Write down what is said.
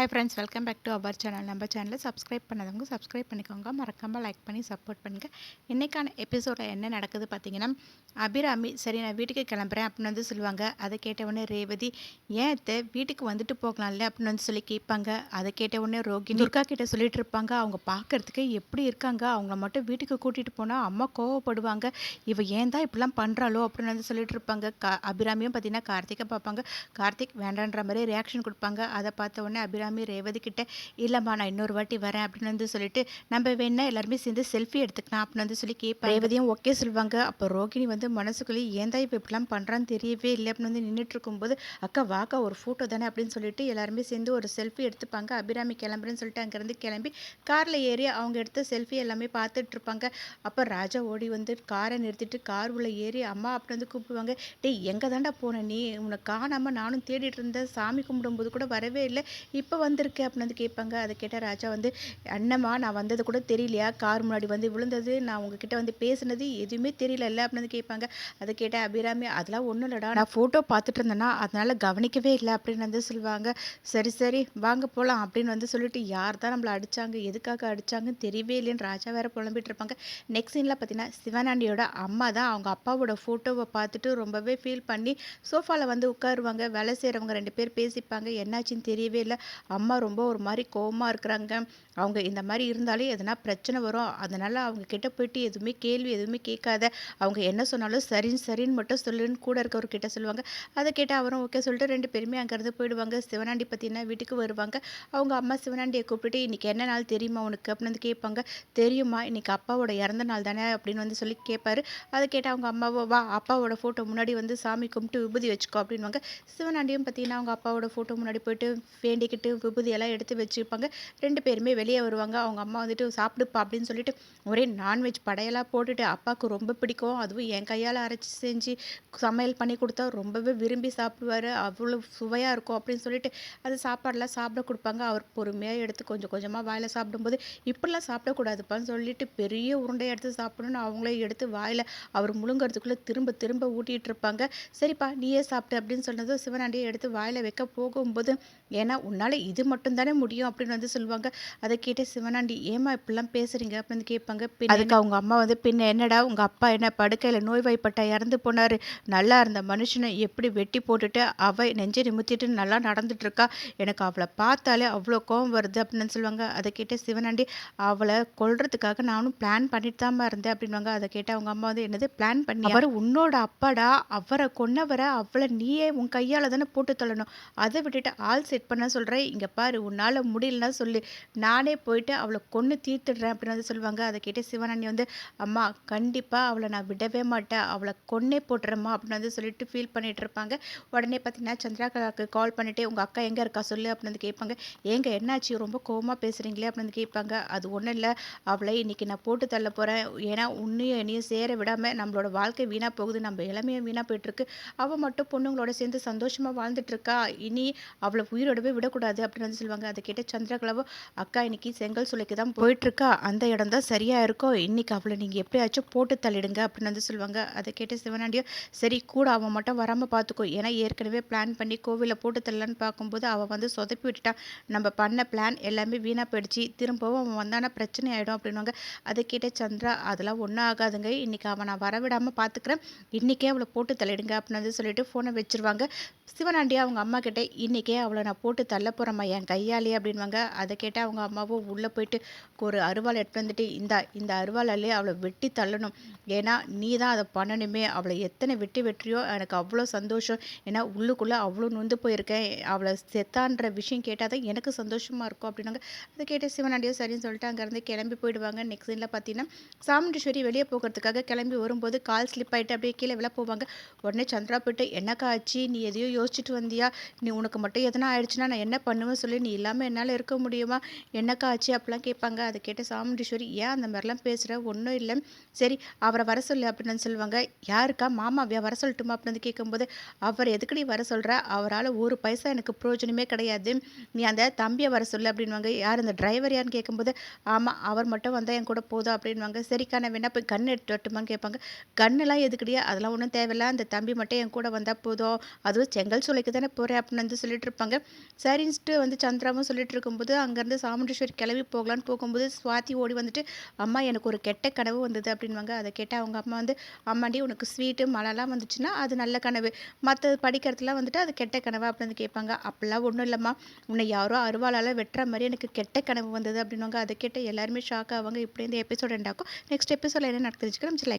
Hi friends welcome back to our channel நம்ம சேனலில் subscribe பண்ணதவங்க subscribe பண்ணிக்கோங்க. மறக்காமல் லைக் பண்ணி சப்போர்ட் பண்ணுங்கள் இன்றைக்கான எபிசோடில் என்ன நடக்குது பார்த்தீங்கன்னா அபிராமி சரி நான் வீட்டுக்கு கிளம்புறேன் அப்படின்னு வந்து சொல்லுவாங்க. அதை கேட்ட உடனே ரேவதி ஏன் அத்தை வீட்டுக்கு வந்துட்டு போகலாம்ல? அப்படின்னு வந்து சொல்லி கேட்பாங்க. அதை கேட்ட உடனே ரோகி துர்கா கிட்ட சொல்லிட்டு இருப்பாங்க. அவங்க பார்க்கறதுக்கு எப்படி இருக்காங்க? அவங்கள மட்டும் வீட்டுக்கு கூட்டிகிட்டு போனால் அம்மா கோவப்படுவாங்க. இவ ஏன் தான் இப்படிலாம் பண்ணுறாளோ அப்படின்னு வந்து சொல்லிட்டு இருப்பாங்க. கா அபிராமியும் பார்த்தீங்கன்னா கார்த்திகை பார்ப்பாங்க. கார்த்திக் வேண்டான்ற மாதிரி ரியாக்ஷன் கொடுப்பாங்க. அதை பார்த்த உடனே அபிராமி ரேவதி கிட்ட இல்லைம்மா நான் இன்னொரு வாட்டி வரேன் அப்படின்னு வந்து சொல்லிட்டு நம்ம வேணா எல்லாருமே சேர்ந்து செல்ஃபி எடுத்துக்கலாம் அப்படின்னு வந்து சொல்லி கேட்பேன் ரேவதியும் ஓகே சொல்லுவாங்க. அப்போ ரோகிணி வந்து மனசுக்குள்ளே ஏன் தான் இப்போ இப்படிலாம் பண்ணுறான்னு தெரியவே இல்லை அப்படின்னு வந்து நின்றுட்டு இருக்கும்போது அக்கா வாக்கா ஒரு ஃபோட்டோ தானே அப்படின்னு சொல்லிட்டு எல்லாருமே சேர்ந்து ஒரு செல்ஃபி எடுத்துப்பாங்க. அபிராமி கிளம்புறேன்னு சொல்லிட்டு அங்கேருந்து கிளம்பி காரில் ஏறி அவங்க எடுத்த செல்ஃபி எல்லாமே பார்த்துட்டு இருப்பாங்க. அப்போ ராஜா ஓடி வந்து காரை நிறுத்திட்டு கார் உள்ள ஏறி அம்மா அப்படி வந்து கூப்பிடுவாங்க. டேய் எங்கே தாண்டா போன நீ? உன்னை காணாமல் நானும் தேடிட்டு இருந்தேன் சாமி கும்பிடும்போது கூட வரவே இல்லை. இப்போ வந்திருக்கு அப்படின்னு வந்து கேட்பாங்க. அதை கேட்டால் ராஜா வந்து அண்ணம்மா நான் வந்தது கூட தெரியலையா? கார் முன்னாடி வந்து விழுந்தது. நான் உங்ககிட்ட வந்து பேசுனது எதுவுமே தெரியல அப்படின்னு வந்து கேட்பாங்க. அதை கேட்டால் அபிராமி அதெல்லாம் ஒன்றும் இல்லைடா. நான் ஃபோட்டோ பார்த்துட்டு இருந்தேன்னா அதனால் கவனிக்கவே இல்லை அப்படின்னு வந்து சொல்லுவாங்க. சரி சரி வாங்க போகலாம் அப்படின்னு வந்து சொல்லிட்டு யார் தான் நம்மளை அடிச்சாங்க? எதுக்காக அடிச்சாங்கன்னு தெரியவே இல்லைன்னு ராஜா வேற புலம்பிட்டு இருப்பாங்க. நெக்ஸ்ட் சீனில் பார்த்தீங்கன்னா சிவனாண்டியோட அம்மா தான் அவங்க அப்பாவோட ஃபோட்டோவை பார்த்துட்டு ரொம்பவே ஃபீல் பண்ணி சோஃபாவில் வந்து உட்காருவாங்க. வேலை செய்கிறவங்க ரெண்டு பேர் பேசிப்பாங்க. என்னாச்சுன்னு தெரியவே இல்லை. அம்மா ரொம்ப ஒரு மாதிரி கோவமாக இருக்கிறாங்க. அவங்க இந்த மாதிரி இருந்தாலே எதனா பிரச்சனை வரும். அதனால் அவங்க கிட்ட போயிட்டு எதுவுமே கேள்வி எதுவுமே கேட்காத. அவங்க என்ன சொன்னாலும் சரின்னு சரின்னு மட்டும் சொல்லுன்னு கூட இருக்கவர்கிட்ட சொல்லுவாங்க. அதை கேட்டு அவரும் ஓகே சொல்லிட்டு ரெண்டு பேருமே அங்கேருந்து போயிடுவாங்க. சிவனாண்டி பார்த்தீங்கன்னா வீட்டுக்கு வருவாங்க. அவங்க அம்மா சிவனாண்டியை கூப்பிட்டு இன்னைக்கு என்ன நாள் தெரியுமா உனக்கு அப்படின்னு வந்து கேட்பாங்க. தெரியுமா இன்னைக்கு அப்பாவோட இறந்த நாள் தானே அப்படின்னு வந்து சொல்லி கேட்பாரு. அதை கேட்டு அவங்க அம்மாவோ வா அப்பாவோட ஃபோட்டோ முன்னாடி வந்து சாமி கும்பிட்டு விபூதி வச்சுக்கோ அப்படின்வாங்க சிவனாண்டியும் பார்த்தீங்கன்னா அவங்க அப்பாவோட ஃபோட்டோ முன்னாடி போயிட்டு வேண்டிக்கிட்டு விபூதி எல்லாம் எடுத்து வச்சுருப்பாங்க. ரெண்டு பேருமே வெளியே வருவாங்க. அவங்க அம்மா வந்துட்டு சாப்பிடுப்பா அப்படின்னு சொல்லிட்டு ஒரே நான்வெஜ் படையெல்லாம் போட்டுட்டு அப்பாவுக்கு ரொம்ப பிடிக்கும். அதுவும் என் கையால் அரைச்சி செஞ்சு சமையல் பண்ணி கொடுத்தா ரொம்பவே விரும்பி சாப்பிடுவார். அவ்வளோ சுவையாக இருக்கும் அப்படின்னு சொல்லிட்டு அது சாப்பாடெல்லாம் சாப்பிட கொடுப்பாங்க. அவர் பொறுமையாக எடுத்து கொஞ்சம் கொஞ்சமாக வாயில் சாப்பிடும்போது இப்படிலாம் சாப்பிடக்கூடாதுப்பான்னு சொல்லிட்டு பெரிய உருண்டையை எடுத்து சாப்பிடணும்னு அவங்களே எடுத்து வாயில் அவர் முழுங்கிறதுக்குள்ளே திரும்ப திரும்ப ஊட்டிகிட்டு இருப்பாங்க. சரிப்பா நீயே சாப்பிட்டு அப்படின்னு சொன்னதும் சிவனாண்டியை எடுத்து வாயில் வைக்க போகும்போது ஏன்னா உன்னால் இது மட்டும் தானே முடியும் அப்படின்னு வந்து சொல்லுவாங்க. அதை கேட்டு சிவனாண்டி ஏமா இப்படிலாம் பேசுறீங்க? அப்படின்னு கேட்பாங்க. பின் அதுக்கு அவங்க அம்மா வந்து பின்ன என்னடா உங்கள் அப்பா என்ன படுக்கையில் நோய்வாய்ப்பட்ட இறந்து போனார். நல்லா இருந்த மனுஷனை எப்படி வெட்டி போட்டுட்டு அவ நெஞ்சை நிமித்திட்டு நல்லா நடந்துட்டு இருக்கா எனக்கு அவளை பார்த்தாலே அவ்வளோ கோவம் வருது அப்படின்னு சொல்லுவாங்க. அதை கேட்டு சிவனாண்டி அவளை கொல்றதுக்காக நானும் பிளான் பண்ணிட்டு தான் இருந்தேன் அப்படின்வாங்க அதை கேட்டு அவங்க அம்மா வந்து என்னது பிளான் பண்ணி அவர் உன்னோட அப்பாடா அவரை கொன்னவரை அவளை நீயே உன் கையால் தானே போட்டு தள்ளணும். அதை விட்டுட்டு ஆள் செட் பண்ண சொல்கிறேன் இங்கே பாரு உன்னால் முடியலன்னா சொல்லு. நானே போயிட்டு அவளை கொன்று தீர்த்துடுறேன் அப்படின்னு வந்து சொல்லுவாங்க. அதை கேட்டு சிவனாண்டி வந்து அம்மா கண்டிப்பாக அவளை நான் விடவே மாட்டேன். அவளை கொன்னே போட்டுறேம்மா அப்படின்னு வந்து சொல்லிட்டு ஃபீல் பண்ணிட்டு இருப்பாங்க. உடனே பார்த்தீங்கன்னா சந்திராகலாவுக்கு கால் பண்ணிட்டு உங்கள் அக்கா எங்கே இருக்கா? சொல்லு அப்படின்னு வந்து கேட்பாங்க. ஏங்க என்னாச்சு? ரொம்ப கோவமாக பேசுகிறீங்களே அப்படின்னு வந்து கேட்பாங்க. அது ஒன்றும் இல்லை. அவளை இன்றைக்கி நான் போட்டு தள்ள போகிறேன் ஏன்னா உன்னையும் என்னையும் சேர விடாமல் நம்மளோட வாழ்க்கை வீணாக போகுது. நம்ம இளமையும் வீணாக போயிட்டுருக்கு அவள் மட்டும் பொண்ணுங்களோட சேர்ந்து சந்தோஷமாக வாழ்ந்துட்டு இருக்கா? இனி அவளை உயிரோடவே விடக்கூடாது அப்படின்னு வந்து சொல்லுவாங்க. அதை கேட்ட சந்திரகலாவோ அக்கா இன்னைக்கு செங்கல் சூளைக்கு தான் போயிட்டுருக்கா? அந்த இடம் தான் சரியாக இருக்கும் இன்னைக்கு அவளை நீங்கள் எப்படியாச்சும் போட்டு தள்ளிடுங்க அப்படின்னு வந்து சொல்லுவாங்க. அதை கேட்ட சிவனாண்டியோ சரி கூட அவன் மட்டும் வராமல் பார்த்துக்கோ ஏன்னா ஏற்கனவே பிளான் பண்ணி கோவிலில் போட்டு தள்ளலான்னு பார்க்கும்போது அவள் வந்து சொதப்பி விட்டுட்டான் நம்ம பண்ண பிளான் எல்லாமே வீணாக போயிடுச்சு. திரும்பவும் அவன் வந்தானா பிரச்சனை ஆகிடும் அப்படின்வாங்க அதை கேட்ட சந்திரா அதெல்லாம் ஒன்றும் ஆகாதுங்க. இன்னைக்கு அவன் நான் வரவிடாமல் பார்த்துக்கிறேன் இன்றைக்கே அவளை போட்டு தள்ளிடுங்க அப்படின்னு வந்து சொல்லிட்டு ஃபோனை வச்சிருவாங்க. சிவனாண்டி அவங்க அம்மா கிட்டே இன்றைக்கே அவளை நான் போட்டு தள்ள போகிறேன் அப்புறமா என் கையாலே அப்படின்வாங்க அதை கேட்டால் அவங்க அம்மாவும் உள்ளே போயிட்டு ஒரு அருவாள் எடுத்து வந்துட்டு இந்த இந்த அருவாளாலே அவளை வெட்டி தள்ளணும். ஏன்னா நீ தான் அதை பண்ணணுமே. அவளை எத்தனை வெட்டி வெற்றியோ எனக்கு அவ்வளோ சந்தோஷம். ஏன்னா உள்ளுக்குள்ளே அவ்வளோ நொந்து போயிருக்கேன். அவளை செத்தான்ற விஷயம் கேட்டால் தான் எனக்கு சந்தோஷமாக இருக்கும். அப்படின்னாங்க அதை கேட்டு சிவனாண்டியோ சரின்னு சொல்லிட்டு அங்கேருந்து கிளம்பி போயிடுவாங்க. நெக்ஸ்ட் சீனில் பார்த்தீங்கன்னா சாமுண்டீஸ்வரி வெளியே போகிறதுக்காக கிளம்பி வரும்போது கால் ஸ்லிப் ஆகிட்டு அப்படியே கீழே விழ போவாங்க. உடனே சந்திரா போயிட்டு என்னக்கா ஆச்சு? நீ எதையோ யோசிச்சுட்டு வந்தியா? நீ உனக்கு மட்டும் எதனா ஆயிடுச்சுன்னா நான் என்ன பண்ணுவேன் சொல்லி நீ இல்லாமல் என்னால் இருக்க முடியுமா? என்னக்கா ஆச்சு? அப்படிலாம் கேட்பாங்க. அதை கேட்ட சாமுண்டீஸ்வரி ஏன் அந்த மாதிரிலாம் பேசுகிற ஒன்றும் இல்லை. சரி அவரை வர சொல்லு அப்படின்னு சொல்லுவாங்க. யாருக்கா? மாமாவியா? வர சொல்லட்டுமா? அப்படின்னு கேட்கும்போது அவர் எதுக்கு நீ வர சொல்கிற அவரால் ஒரு பைசா எனக்கு பிரயோஜனமே கிடையாது. நீ அந்த தம்பியை வர சொல்லு அப்படின்வாங்க யார் அந்த டிரைவர் யாருன்னு? கேட்கும்போது ஆமாம் அவர் மட்டும் வந்தால் என் கூட போதும் அப்படின்வாங்க சரிக்கா நான் வேணா போய் கண் எடுத்து வரட்டுமான்னு கேட்பாங்க. கண்ணெல்லாம் எதுக்கடியா அதெல்லாம் ஒன்றும் தேவையில்ல. அந்த தம்பி மட்டும் என் கூட வந்தால் போதும். அதுவும் செங்கல் சூளைக்கு தானே போகிறேன் அப்படின்னு வந்து சொல்லிட்டு இருப்பாங்க. சரின்ட்டு வந்துட்டு வந்து சந்திராவும் சொல்லிட்டு இருக்கும்போது அங்கேருந்து சாமுண்டீஸ்வரி கிளம்பி போகலான்னு போகும்போது சுவாதி ஓடி வந்துட்டு அம்மா எனக்கு ஒரு கெட்ட கனவு வந்தது அப்படின்வாங்க அதை கேட்டால் அவங்க அம்மா வந்து அம்மாண்டி உனக்கு ஸ்வீட்டு மழைலாம் வந்துச்சுன்னா அது நல்ல கனவு. மற்ற படிக்கிறதுலாம் வந்துட்டு அது கெட்ட கனவு? அப்படின்னு கேட்பாங்க. அப்படிலாம் ஒன்றும் இல்லைம்மா. உன்னை யாரோ அருவாளால் வெட்டுற மாதிரி எனக்கு கெட்ட கனவு வந்தது அப்படின்வாங்க அதை கேட்டு எல்லாருமே ஷாக் ஆவாங்க. இப்படி இந்த எபிசோட் எண்டாக்கும் நெக்ஸ்ட் எபிசோட என்ன நடக்குதுன்னு லைக்